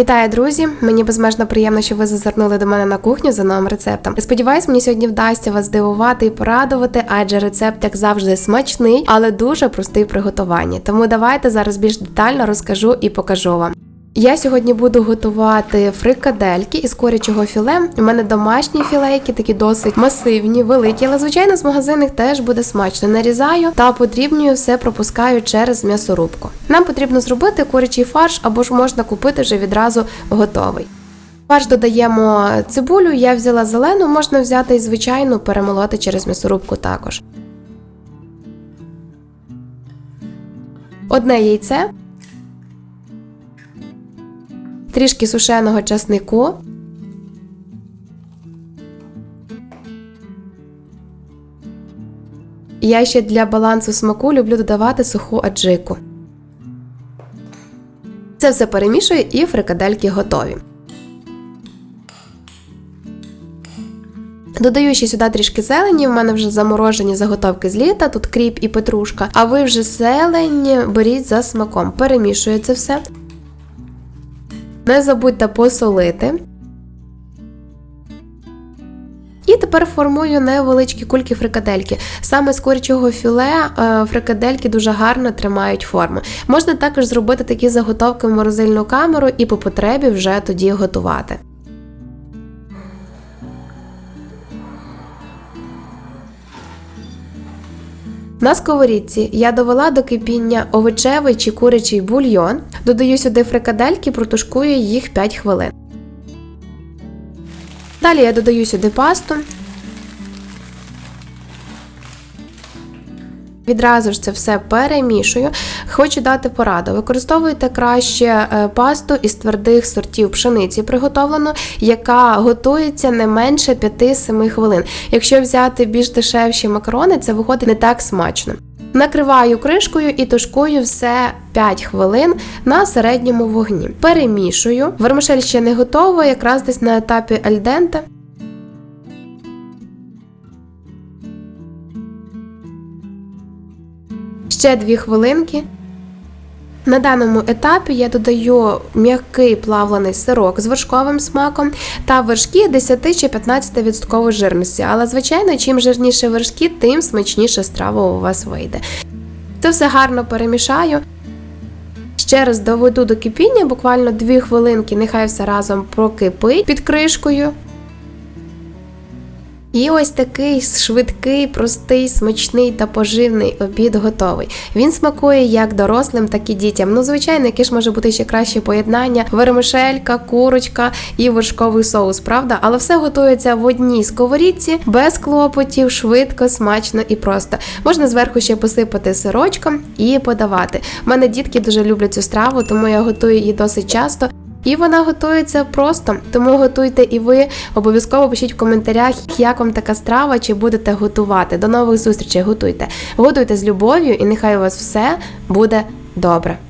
Вітаю, друзі! Мені безмежно приємно, що ви зазирнули до мене на кухню за новим рецептом. Сподіваюсь, мені сьогодні вдасться вас здивувати і порадувати, адже рецепт, як завжди, смачний, але дуже простий в приготуванні. Тому давайте зараз більш детально розкажу і покажу вам. Я сьогодні буду готувати фрикадельки із курячого філе. У мене домашні філейки, такі досить масивні, великі, але звичайно з магазинних теж буде смачно. Нарізаю та подрібнюю все пропускаю через м'ясорубку. Нам потрібно зробити курячий фарш або ж можна купити вже відразу готовий. Фарш додаємо цибулю, я взяла зелену, можна взяти і звичайну, перемолоти через м'ясорубку також. Одне яйце, трішки сушеного часнику. Я ще для балансу смаку люблю додавати суху аджику. Це все перемішую і фрикадельки готові. Додаю ще сюди трішки зелені, в мене вже заморожені заготовки з літа, тут кріп і петрушка. А ви вже зелень беріть за смаком. Перемішую це все. Не забудьте посолити. І тепер формую невеличкі кульки фрикадельки. Саме з курячого філе е, фрикадельки дуже гарно тримають форму. Можна також зробити такі заготовки в морозильну камеру і по потребі вже тоді готувати. На сковорідці я довела до кипіння овочевий чи курячий бульйон, додаю сюди фрикадельки, протушкую їх 5 хвилин. Далі я додаю сюди пасту. Відразу ж це все перемішую. Хочу дати пораду. Використовуйте краще е, пасту із твердих сортів пшениці приготовлену, яка готується не менше 5-7 хвилин. Якщо взяти більш дешевші макарони, це виходить не так смачно. Накриваю кришкою і тушкую все 5 хвилин на середньому вогні. Перемішую. Вермишель ще не готова, якраз десь на етапі альденте. Ще 2 хвилинки. На даному етапі я додаю м'який плавлений сирок з вершковим смаком та вершки 10 чи 15% жирності. Але, звичайно, чим жирніше вершки, тим смачніше страва у вас вийде. Це все гарно перемішаю. Ще раз доведу до кипіння, буквально 2 хвилинки, нехай все разом прокипить під кришкою. І ось такий швидкий, простий, смачний та поживний обід готовий. Він смакує як дорослим, так і дітям. Ну, звичайно, яке ж може бути ще краще поєднання: вермишелька, курочка і вершковий соус, правда? Але все готується в одній сковорідці, без клопотів, швидко, смачно і просто. Можна зверху ще посипати сирочком і подавати. У мене дітки дуже люблять цю страву, тому я готую її досить часто. І вона готується просто, тому готуйте і ви. Обов'язково пишіть в коментарях, як вам така страва, чи будете готувати. До нових зустрічей, готуйте. Готуйте з любов'ю, і нехай у вас все буде добре.